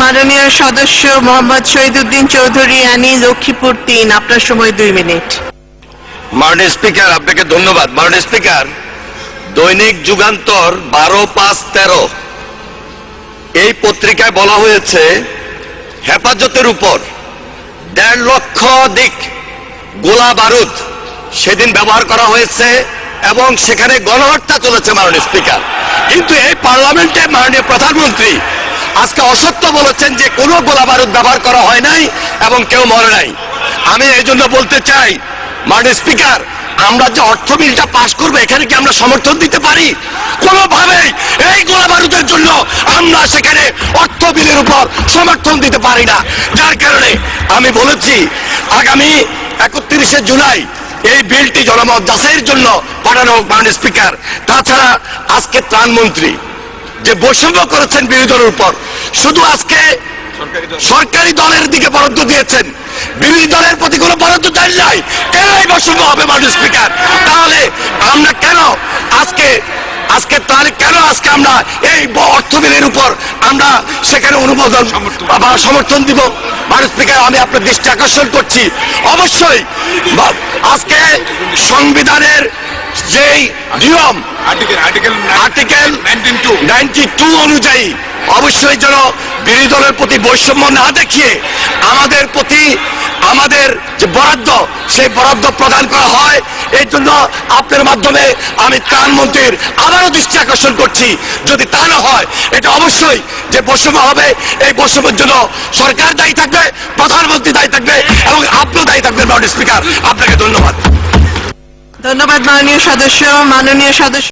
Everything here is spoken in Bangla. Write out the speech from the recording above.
মাননীয় সদস্য মোহাম্মদ শহীদুদ্দিন চৌধুরী, আনি লক্ষ্মীপুর তিন। আপনার সময় দুই মিনিট। মাননীয় স্পিকার, আপনাকে ধন্যবাদ। মাননীয় স্পিকার, দৈনিক যুগান্তর বারো পাঁচ তেরো। এই পত্রিকায় বলা হয়েছে, হেফাজতের উপর দেড় লক্ষ দিক গোলা বারুদ সেদিন ব্যবহার করা হয়েছে এবং সেখানে গণহত্যা চলেছে মাননীয় স্পিকার। কিন্তু এই পার্লামেন্টে মাননীয় প্রধানমন্ত্রী আজকে অসত্য বলেছেন যে কোনো গোলা বারুদ ব্যবহার করা হয় নাই এবং কেউ মরে নাই। আমি এই জন্য বলতে চাই, মাননীয় স্পিকার, আমরা যে অর্থ বিলটা পাশ করব, এখানে কি আমরা সমর্থন দিতে পারি? কোনোভাবেই এই গোলা বারুদের জন্য আমরা সেখানে অর্থ বিলের উপর সমর্থন দিতে পারি না। যার কারণে আমি বলেছি, আগামী একত্রিশে জুলাই এই বিলটি জনমত যাচাইয়ের জন্য পাঠানো হোক স্পিকার। তাছাড়া আজকে ত্রাণমন্ত্রী যে বৈষম্য করেছেন বিরোধী দলের উপর শুধু আজকে সরকারি দলের দিকে বরাদ্দ দিয়েছেন বিরোধী দলের প্রতি কোনো বরাদ্দ দেন নাই। কেন এই বৈষম্য হবে মাননীয় স্পিকার তাহলে আমরা কেন আজকে আজকে তাহলে কেন আজকে আমরা এই অর্থ বিলের উপর আমরা সেখানে অনুমোদন বা সমর্থন দিব? মাননীয় স্পিকার আমি আপনার দৃষ্টি আকর্ষণ করছি। অবশ্যই আজকে সংবিধানের যেই নিয়ম আর্টিকেল নাইনটি টু অনুযায়ী অবশ্যই যেন বিরোধী দলের প্রতি বৈষম্য না দেখিয়ে আমাদের প্রতি আমাদের যে বরাদ্দ সেই বরাদ্দ প্রদান করা হয়। এই জন্য আপনার মাধ্যমে আমি ত্রাণমন্ত্রীর আবারও দৃষ্টি আকর্ষণ করছি। যদি তা না হয় এটা অবশ্যই যে বৈষম্য হবে এই বৈষম্যের জন্য সরকার দায়ী থাকবে প্রধানমন্ত্রী দায়ী থাকবে এবং আপনিও দায়ী থাকবেন মাননীয় স্পিকার। আপনাকে ধন্যবাদ। ধন্যবাদ মাননীয় সদস্য মাননীয় সদস্য।